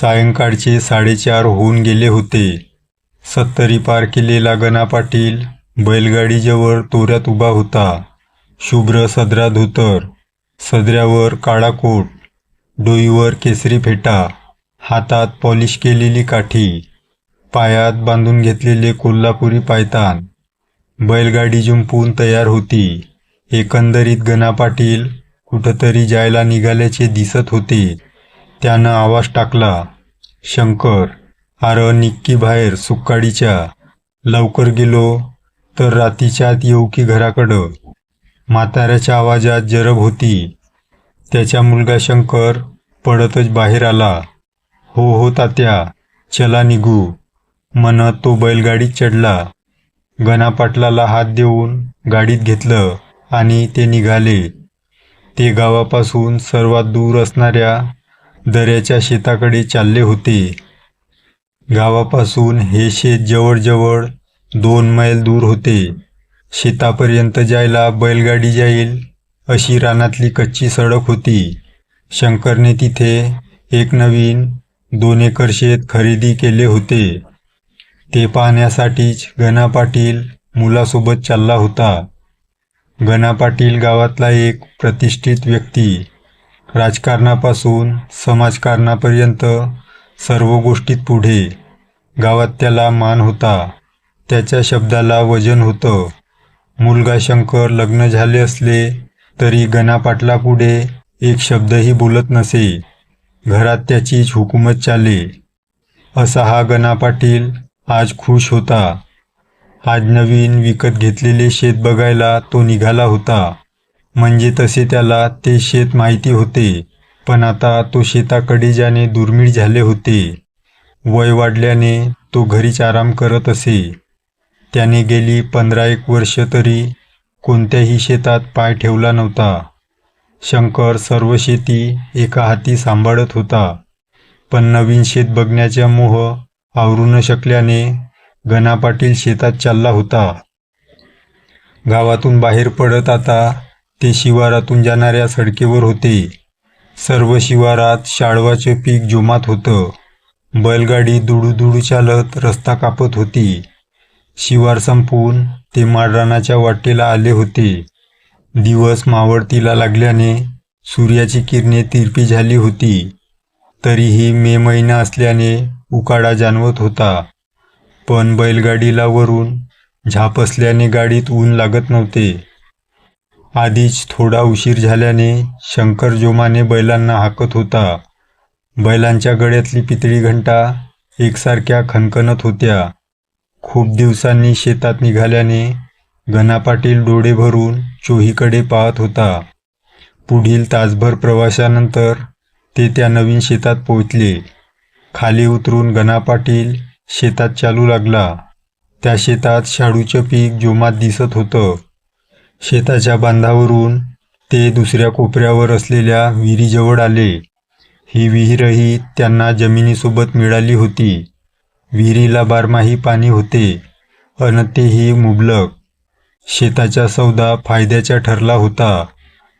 सायंकाळचे साडेचार होऊन गेले होते. सत्तरी पार केलेला गणा पाटील बैलगाडीजवळ तोऱ्यात उभा होता. शुभ्र सदरा धोतर सदऱ्यावर काळा कोट डोईवर केसरी फेटा हातात पॉलिश केलेली काठी पायात बांधून घेतलेले कोल्हापुरी पायतान. बैलगाडी जुंपून तयार होती. एकंदरीत गणा पाटील कुठंतरी जायला निघाल्याचे दिसत होते. त्यानं आवाज टाकला शंकर अरे निक्की बाहेर सुक्काडीच्या. लवकर गेलो तर रातीच्या आत येऊ की घराकडं. म्हाताऱ्याच्या आवाजात जरब होती. त्याचा मुलगा शंकर पडतच बाहेर आला. हो हो तात्या चला निघू. म्हणत तो बैलगाडीत चढला. गणापाटलाला हात देऊन गाडीत घेतलं आणि ते निघाले. ते गावापासून सर्वात दूर असणाऱ्या दऱ्याच्या शेताकडे चालले होते. गावापासून हे शेत जवळजवळ दोन मैल दूर होते. शेतापर्यंत जायला बैलगाडी जाईल अशी रानातली कच्ची सडक होती. शंकरने तिथे एक नवीन दोन एकर शेत खरेदी केले होते. ते पाहण्यासाठीच गणा पाटील मुलासोबत चालला होता. गणा पाटील गावातला एक प्रतिष्ठित व्यक्ती राजकारणापासून समाजकारणापर्यंत सर्व गोष्टीत पुढे. गावात त्याला मान होता. त्याच्या शब्दाला वजन होतं. मुलगा शंकर लग्न झाले असले तरी गणापाटलापुढे एक शब्दही बोलत नसे. घरात त्याचीच हुकूमत चाले. असा हा गणा पाटील आज खुश होता. आज नवीन विकत घेतलेले शेत बघायला तो निघाला होता. म्हणजे तसे त्याला ते शेत माहिती होते. पण आता तो शेताकडे जाणे दुर्मिळ झाले होते. वय वाढल्याने तो घरीच आराम करत असे. त्याने गेली पंधरा एक वर्ष तरी कोणत्याही शेतात पाय ठेवला नव्हता. शंकर सर्व शेती एका हाती सांभाळत होता. पण नवीन शेत बघण्याचा मोह आवरू न शकल्याने गणा पाटील शेतात चालला होता. गावातून बाहेर पडत आता ते शिवारातून जाणाऱ्या सडकेवर होते. सर्व शिवारात शाळवाचे पीक जोमात होतं. बैलगाडी दुडूदुडू चालत रस्ता कापत होती. शिवार संपून ते माळरानाच्या वाटेला आले होते. दिवस मावळतीला लागल्याने सूर्याची किरणे तिरपी झाली होती. तरीही मे महिना असल्याने उकाडा जाणवत होता. पण बैलगाडीला वरून झाप असल्याने गाडीत ऊन लागत नव्हते. आधीच थोडा उशीर झाल्याने शंकर जोमाने बैलांना हाकत होता. बैलांच्या गळ्यातली पितळी घंटा एकसारख्या खणखणत होत्या. खूप दिवसांनी शेतात निघाल्याने गणा पाटील डोळे भरून चोहीकडे पाहत होता. पुढील तासभर प्रवासानंतर ते त्या नवीन शेतात पोहोचले. खाली उतरून गणा पाटील शेतात चालू लागला. त्या शेतात शाडूचं पीक जोमात दिसत होतं. शेताच्या बांधावरून ते दुसऱ्या कोपऱ्यावर असलेल्या विहिरीजवळ आले. ही विहीरही त्यांना जमिनीसोबत मिळाली होती. विहिरीला बारमाही पाणी होते. अन तेही मुबलक. शेताचा सौदा फायद्याचा ठरला होता.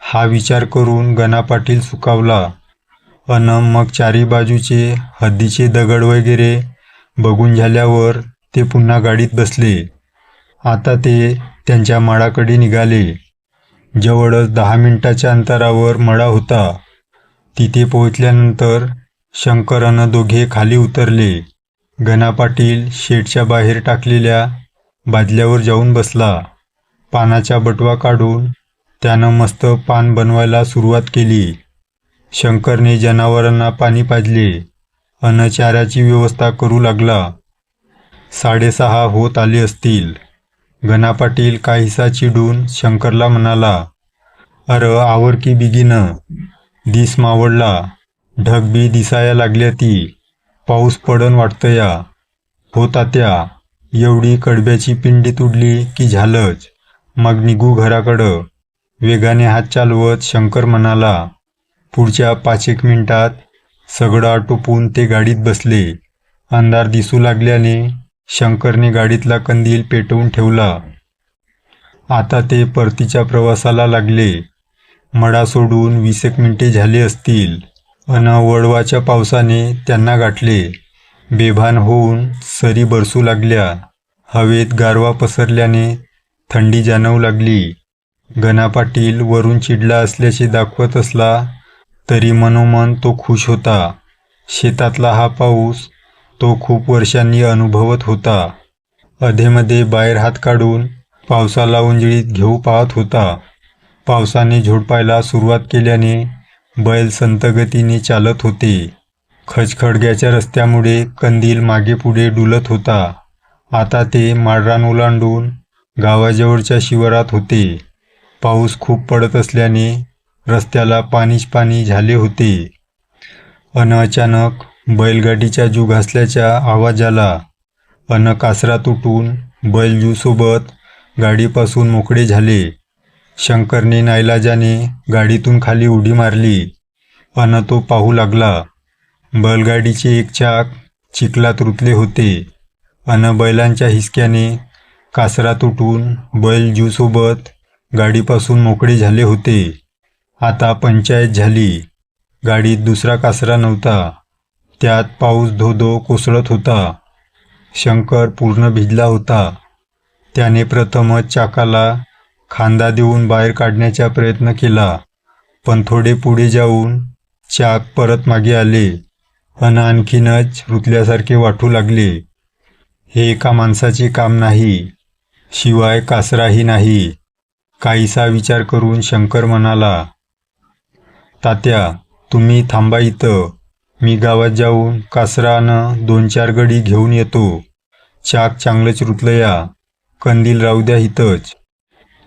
हा विचार करून गणा पाटील सुकावला. अन मग चारी बाजूचे हद्दीचे दगड वगैरे बघून झाल्यावर ते पुन्हा गाडीत बसले. आता ते त्यांच्या मळाकडे निघाले. जवळच दहा मिनिटाच्या अंतरावर मळा होता. तिथे पोहोचल्यानंतर शंकरानं दोघे खाली उतरले. गणा पाटील शेडच्या बाहेर टाकलेल्या बादल्यावर जाऊन बसला. पानाचा बटवा काढून त्यानं मस्त पान बनवायला सुरुवात केली. शंकरने जनावरांना पाणी पाजले. अन चाऱ्याची व्यवस्था करू लागला. साडेसहा होत आले असतील. गणापाटील काहीसा चिडून शंकरला म्हणाला अर आवर की बिगीनं. दिस मावळला. ढगबी दिसाया लागल्या ती. पाऊस पडन वाटतं या. हो तात्या एवढी कडब्याची पिंडी तुडली की झालंच. मग निघू घराकडं. वेगाने हात चालवत शंकर म्हणाला पुढच्या पाच एक मिनिटात सगळं आटोपून ते गाडीत बसले. अंधार दिसू लागल्याने शंकरने गाडीतला कंदील पेटवून ठेवला. आता ते परतीच्या प्रवासाला लागले. मडा सोडून वीस एक मिनिटे झाले असतील. अन वळवाच्या पावसाने त्यांना गाठले. बेभान होऊन सरी बरसू लागल्या. हवेत गारवा पसरल्याने थंडी जाणवू लागली. गणा पाटील वरून चिडला असल्याचे दाखवत असला तरी मनोमन तो खुश होता. शेतातला हा पाऊस तो खूप वर्षांनी अनुभवत होता. अधेमध्ये बाहेर हात काढून पावसाला उंजळीत घेऊ पाहत होता. पावसाने झोडपायला सुरुवात केल्याने बैल संतगतीने चालत होते. खचखडग्याच्या रस्त्यामुळे कंदील मागे पुढे डुलत होता. आता ते माळरान ओलांडून गावाजवळच्या शिवारात होते. पाऊस खूप पडत असल्याने रस्त्याला पाणीच पाणी झाले होते. अन अचानक बैलगाडीच्या जू घासल्याच्या आवाजाला अन कासरा तुटून बैलजूसोबत गाडीपासून मोकळे झाले. शंकरने नाईलाजाने गाडीतून खाली उडी मारली. अन तो पाहू लागला. बैलगाडीचे एक चाक चिखलात रुतले होते. अन बैलांच्या हिसक्याने कासरा तुटून बैल जूसोबत गाडीपासून मोकळे झाले होते. आता पंचायत झाली. गाडीत दुसरा कासरा नव्हता. त्यात पाऊस धो धो कोसळत होता. शंकर पूर्ण भिजला होता. त्याने प्रथमच चाकाला खांदा देऊन बाहेर काढण्याचा प्रयत्न केला. पण थोडे पुढे जाऊन चाक परत मागे आले अन आणखीनच रुतल्यासारखे वाटू लागले. हे एका माणसाचे काम नाही शिवाय कासराही नाही. काहीसा विचार करून शंकर म्हणाला तात्या तुम्ही थांबा इथं. मी गावात जाऊन कासरानं दोन चार गडी घेऊन येतो. चाक चांगलंच रुतलं या. कंदील राहू द्या इथंच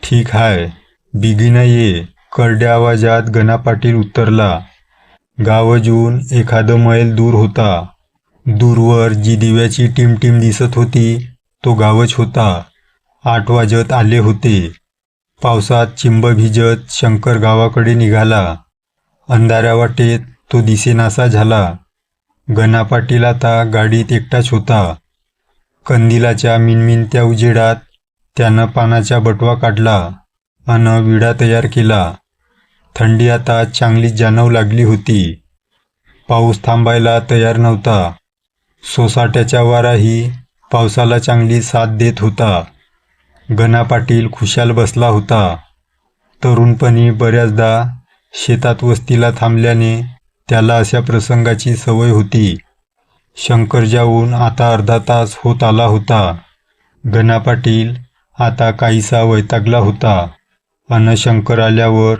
ठीक हाय. बिगिना ये. करड्या आवाजात गणा पाटील उतरला. गावजून एखादं मैल दूर होता. दूरवर जी दिव्याची टिमटिम दिसत होती तो गावच होता. आठ वाजत आले होते. पावसात चिंब भिजत शंकर गावाकडे निघाला. अंधाऱ्या वाटेत तो दिसेनासा झाला. गणा पाटील आता गाडीत एकटाच होता. कंदिलाच्या मिनमिनत्या उजेडात त्यानं पानाचा बटवा काढला अन विडा तयार केला. थंडी आता चांगलीच जाणव लागली होती. पाऊस थांबायला तयार नव्हता. सोसाट्याच्या वाराही पावसाला चांगली साथ देत होता. गणा पाटील खुशाल बसला होता. तरुणपणी बऱ्याचदा शेतात वस्तीला थांबल्याने त्याला अशा प्रसंगाची सवय होती. शंकर जाऊन आता अर्धा तास होत आला होता. गणा पाटील आता काहीसा वैतागला होता. अन शंकर आल्यावर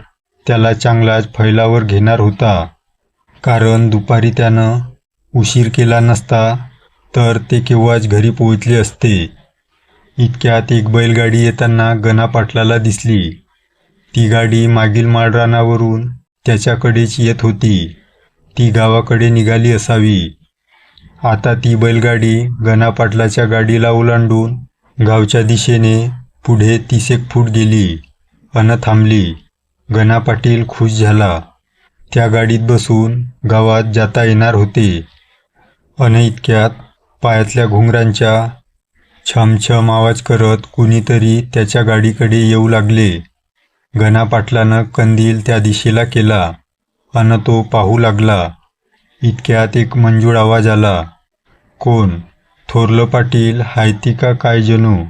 त्याला चांगलाच फैलावर घेणार होता. कारण दुपारी त्यानं उशीर केला नसता तर ते केव्हाच घरी पोहोचले असते. इतक्यात एक बैलगाडी येताना गणा पाटलाला दिसली. ती गाडी मागील माळरानावरून त्याच्याकडेच येत होती. ती गावाकडे निघाली असावी. आता ती बैलगाडी गणापाटलाच्या गाडीला ओलांडून गावच्या दिशेने पुढे तीसेक फूट गेली अन थांबली. गणा पाटील खुश झाला. त्या गाडीत बसून गावात जाता येणार होते. अन इतक्यात पायातल्या घुंगरांच्या छमछम आवाज करत कुणीतरी त्याच्या गाडीकडे येऊ लागले. गणा पाटलानं कंदील त्या दिशेला केला. अन तो पाहू लागला. इतक्यात एक मंजूळ आवाज आला. कोण? थोरलं पाटील हायती का काय जणू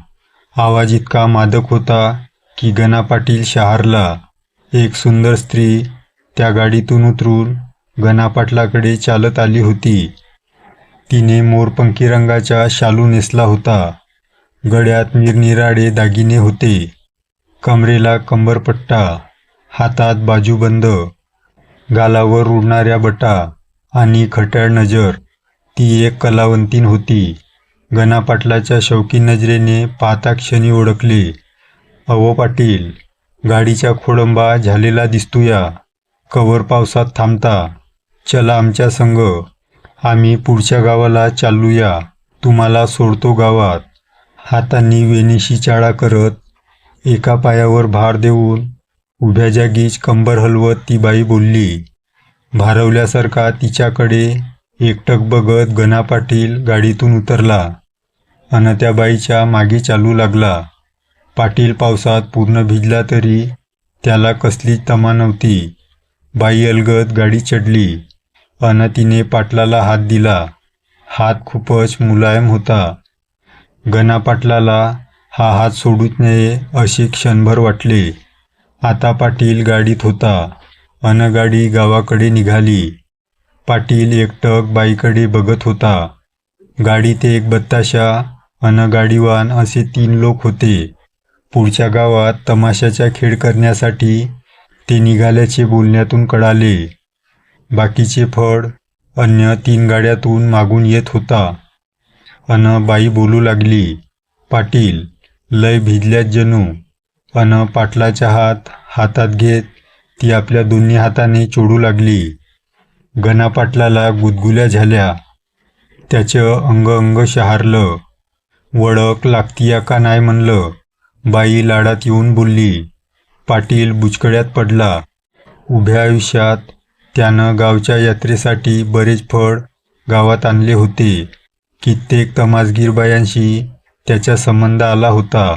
आवाज इतका मादक होता की गणा पाटील शहारला. एक सुंदर स्त्री त्या गाडीतून उतरून गणा पाटलाकडे चालत आली होती. तिने मोरपंखी रंगाचा शालू नेसला होता. गळ्यात निरनिराळे दागिने होते. कमरेला कंबरपट्टा हातात बाजूबंद गालावर उडणाऱ्या बटा आणि खट्याळ नजर ती एक कलावंतीन होती. गणा पाटलाच्या शौकी नजरेने पाहता क्षणी ओळखले. अवो पाटील गाडीचा खोळंबा झालेला दिसतोया. कवर पावसात थांबता. चला आमच्या संग. आम्ही पुढच्या गावाला चालूया तुम्हाला सोडतो गावात. हातांनी वेणीशी चाळा करत एका पायावर भार देऊन उभ्या जागीच कंबर हलवत ती बाई बोलली भारवल्यासारखा तिच्याकडे एकटक बघत गणा पाटील गाडीतून उतरला अन त्या बाईच्या मागे चालू लागला. पाटील पावसात पूर्ण भिजला तरी त्याला कसलीच तमा नव्हती. बाई अलगत गाडी चढली अन तिने पाटलाला हात दिला. हात खूपच मुलायम होता. गणा पाटलाला हा हात सोडूच नये असे क्षणभर वाटले. आता पाटील गाडीत होता. अन गाडी गावाकडे निघाली. पाटील एकटक बाईकडे बघत होता. गाडीत एक बत्ताशा अन गाडीवान असे तीन लोक होते. पुढच्या गावात तमाशाचा खेळ करण्यासाठी ते निघाल्याचे बोलण्यातून कळाले. बाकीचे फळ अन्य तीन गाड्यातून मागून येत होता. अन बाई बोलू लागली पाटील लय भिजल्यात जणू पण पाटलाच्या हात हातात घेत ती आपल्या दोन्ही हाताने चोडू लागली. गणा पाटलाला गुदगुल्या झाल्या. त्याचं अंग अंग शहारलं. वळक लागतीया का नाही म्हणलं. बाई लाडात येऊन बोलली. पाटील बुचकड्यात पडला. उभ्या आयुष्यात त्यानं गावच्या यात्रेसाठी बरेच फळ गावात आणले होते. कित्येक तमासगीर बायांशी त्याचा संबंध आला होता.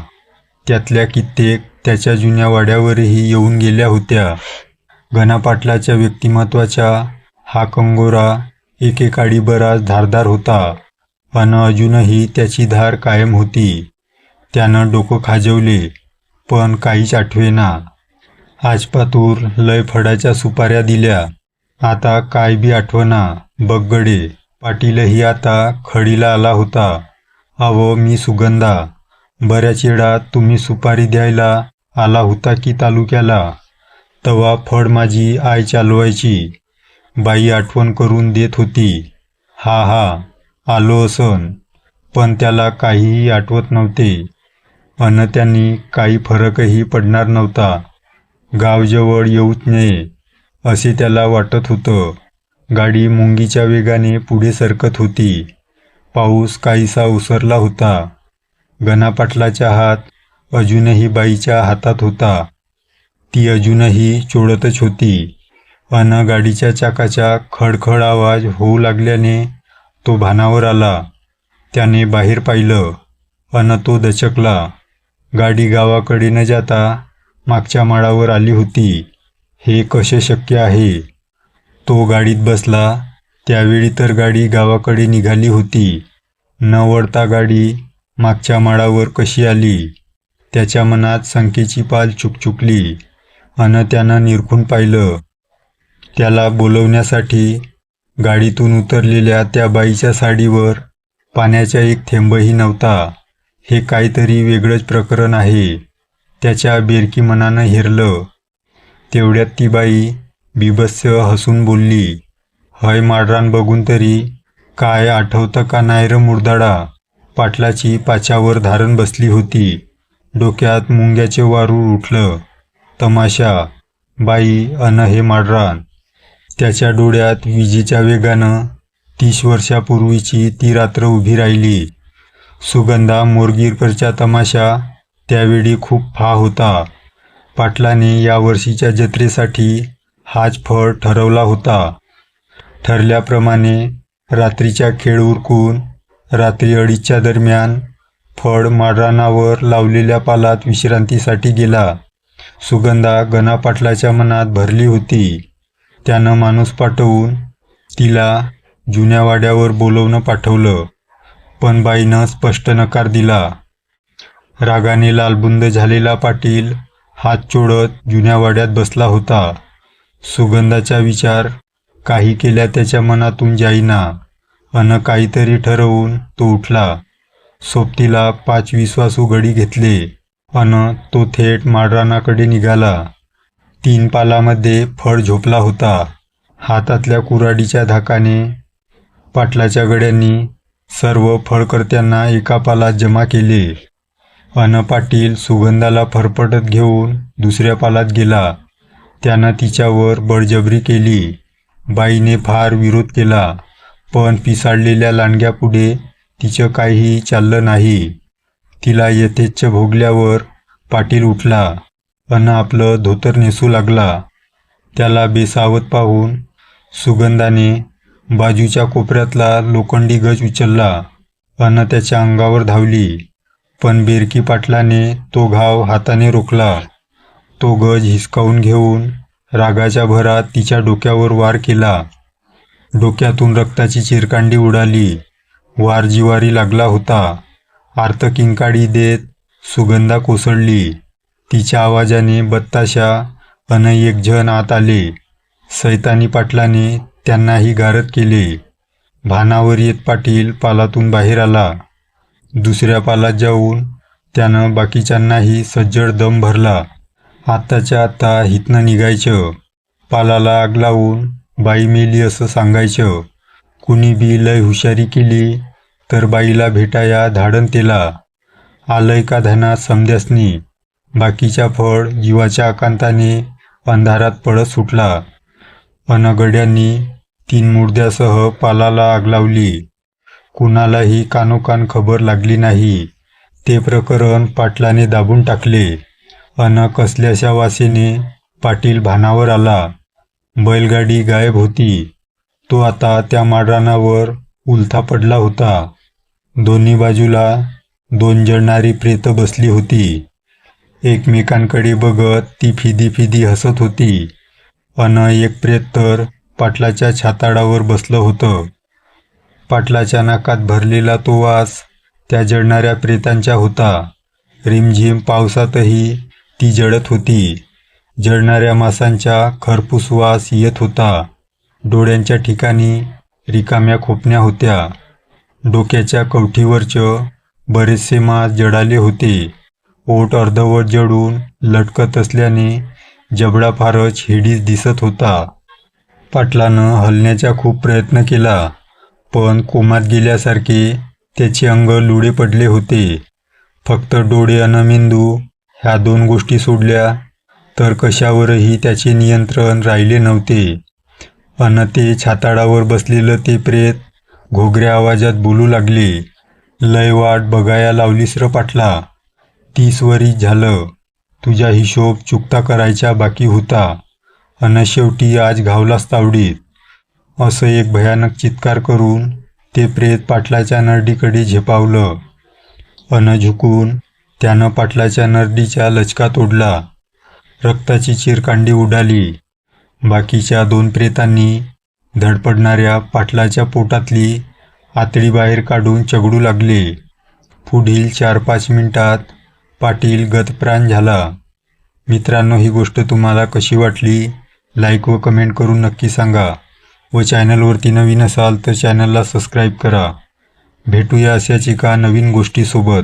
त्यातल्या कित्येक त्याच्या जुन्या वाड्यावरही येऊन गेल्या होत्या. घनापाटलाच्या व्यक्तिमत्वाचा हा कंगोरा एकेकाळी बराच धारदार होता अन अजूनही त्याची धार कायम होती. त्यानं डोकं खाजवले पण काहीच आठवेना. आजपातूर लय फडाच्या सुपाऱ्या दिल्या. आता काय बी आठवना बगगडे. पाटीलही आता खडीला आला होता. अहो मी सुगंधा. बऱ्याच वेळा तुम्ही सुपारी द्यायला आला होता की तालुक्याला? तवा फड माझी आय चालवायची. बाई आठवण करून देत होती. हा हा आलो असन. पण त्याला काहीही आठवत नव्हते. अन त्यांनी काही फरकही पडणार नव्हता. गावजवळ येऊच नये असे त्याला वाटत होतं. गाडी मुंगीच्या वेगाने पुढे सरकत होती. पाऊस काहीसा उसरला होता. गणापाटलाचा हात अजूनही बाईच्या हातात होता. ती अजूनही चोळतच होती. अन गाडीच्या चाकाचा खडखड आवाज होऊ लागल्याने तो भानावर आला. त्याने बाहेर पाहिलं. अन तो दचकला. गाडी गावाकडे न जाता मागच्या माळावर आली होती. हे कसे शक्य आहे? तो गाडीत बसला. त्यावेळी तर गाडी गावाकडे निघाली होती. न वळता गाडी मागच्या माळावर कशी आली? त्याच्या मनात संख्येची पाल चुकचुकली अन त्यानं निरखून पाहिलं. त्याला बोलवण्यासाठी गाडीतून उतरलेल्या त्या बाईच्या साडीवर पाण्याचा एक थेंबही नव्हता. हे काहीतरी वेगळंच प्रकरण आहे. त्याच्या बेरकी मनानं हेरलं. तेवढ्यात ती बाई बिभत्स्य हसून बोलली हय माडरान बघून तरी काय आठवतं का नाही र मुरदाडा? पाटलाची पाच्यावर धारण बसली होती. डोक्यात मुंग्याचे वारूळ उठलं. तमाशा बाई अन हे माडरान. त्याच्या डोळ्यात विजेच्या वेगानं तीस वर्षापूर्वीची ती रात्र उभी राहिली. सुगंधा मोरगीरकरच्या तमाशा त्यावेळी खूप फा होता. पाटलाने यावर्षीच्या जत्रेसाठी हाच फळ ठरवला होता. ठरल्याप्रमाणे रात्रीच्या खेळ उरकून रात्री अडीचच्या दरम्यान फळ माडरानावर लावलेल्या पालात विश्रांतीसाठी गेला. सुगंधा गणापाटलाच्या मनात भरली होती. त्यानं माणूस पाठवून तिला जुन्या वाड्यावर बोलवणं पाठवलं पण बाईनं स्पष्ट नकार दिला. रागाने लालबुंद झालेला पाटील हात चोडत जुन्या वाड्यात बसला होता. सुगंधाचा विचार काही केल्या त्याच्या मनातून जाईना. अन काहीतरी ठरवून तो उठला. सोबतीला पाच विश्वास उघडी घेतले अन तो थेट माडरानाकडे निघाला. तीन पालामध्ये फळ झोपला होता. हातातल्या कुराडीच्या धाकाने पाटलाच्या गड्यांनी सर्व फळकर्त्यांना एका पालात जमा केले. अन पाटील सुगंधाला फरफटत घेऊन दुसऱ्या पालात गेला. त्यानं तिच्यावर बळजबरी केली. बाईने फार विरोध केला. पण पिसाळलेल्या लांडग्यापुढे तिचं काहीही चाललं नाही. तिला यथेच्छ भोगल्यावर पाटील उठला अन आपलं धोतर नेसू लागला. त्याला बेसावत पाहून सुगंधाने बाजूच्या कोपऱ्यातला लोखंडी गज उचलला अन त्याच्या अंगावर धावली. पण बेरकी पाटलाने तो घाव हाताने रोखला. तो गज हिसकावून घेऊन रागाच्या भरात तिच्या डोक्यावर वार केला. डोक्यातून रक्ताची चिरकांडी उडाली. वार जिवारी लागला होता. आर्त किंकाळी देत सुगंधा कोसळली. तिच्या आवाजाने बत्ताशा अन एक जण आत आले. सैतानी पाटलाने त्यांनाही गारद केले. भानावर येत पाटील पालातून बाहेर आला. दुसऱ्या पालात जाऊन त्यानं बाकीच्यांनाही सज्जड दम भरला. आत्ताच्या आत्ता हितनं निघायचं. पालाला आग लावून बाई मेली असं सांगायचं. कुणी बी लय हुशारी केली तर बाईला भेटाया धाडण तेला. आलय का धनात समध्यासनी बाकीच्या फळ जीवाच्या आकांताने अंधारात पडत सुटला. अनगड्यांनी तीन मुर्द्यासह पालाला आग लावली. कुणालाही कानोकान खबर लागली नाही. ते प्रकरण पाटलाने दाबून टाकले. अन कसल्याशा वासेने पाटील भानावर आला. बैलगाडी गायब होती. तो आता त्या माडरानावर उलथा पडला होता. दोन्ही बाजूला दोन जळणारी प्रेत बसली होती. एकमेकांकडे बघत ती फिदी फिदी हसत होती. अन एक प्रेत तर पाटलाच्या छाताडावर बसलं होतं. पाटलाच्या नाकात भरलेला तो वास त्या जळणाऱ्या प्रेतांच्या होता. रिमझिम पावसातही ती जळत होती. जळणाऱ्या मासांच्या खरपूस वास येत होता. डोळ्यांच्या ठिकाणी रिकाम्या खोपण्या होत्या. डोक्याच्या कवठीवरचं बरेचसे मास जळाले होते. ओट अर्धवट जळून लटकत असल्याने जबडा फारच हिडीस दिसत होता. पाटलानं हलण्याचा खूप प्रयत्न केला पण कोमात गेल्यासारखे त्याचे अंग लुळे पडले होते. फक्त डोळे अन मेंदू ह्या दोन गोष्टी सोडल्या तर कशावरही त्याचे नियंत्रण राहिले नव्हते. अन ते छाताडावर बसलेलं ते प्रेत घोगऱ्या आवाजात बोलू लागले. लय वाट बघाया लावलीस र पाटला. तीस वरीस झालं. तुझा हिशोब चुकता करायचा बाकी होता. अन शेवटी आज घावलास तावडीत. असं एक भयानक चित्कार करून ते प्रेत पाटलाच्या नरडीकडे झेपावलं. अन झुकून त्यानं पाटलाच्या नरडीच्या लचका तोडला. रक्ताची चिरकांडी उडाली. बाकीच्या दोन प्रेतांनी धडपडणाऱ्या पाटलाच्या पोटातली आतडी बाहेर काढून चगडू लागले. पुढील चार पाच मिनिटात पाटील गतप्राण झाला. मित्रांनो ही गोष्ट तुम्हाला कशी वाटली? लाईक व कमेंट करून नक्की सांगा व चॅनलवरती नवीन असाल तर चॅनलला सबस्क्राईब करा. भेटूया अशाच एका नवीन गोष्टीसोबत.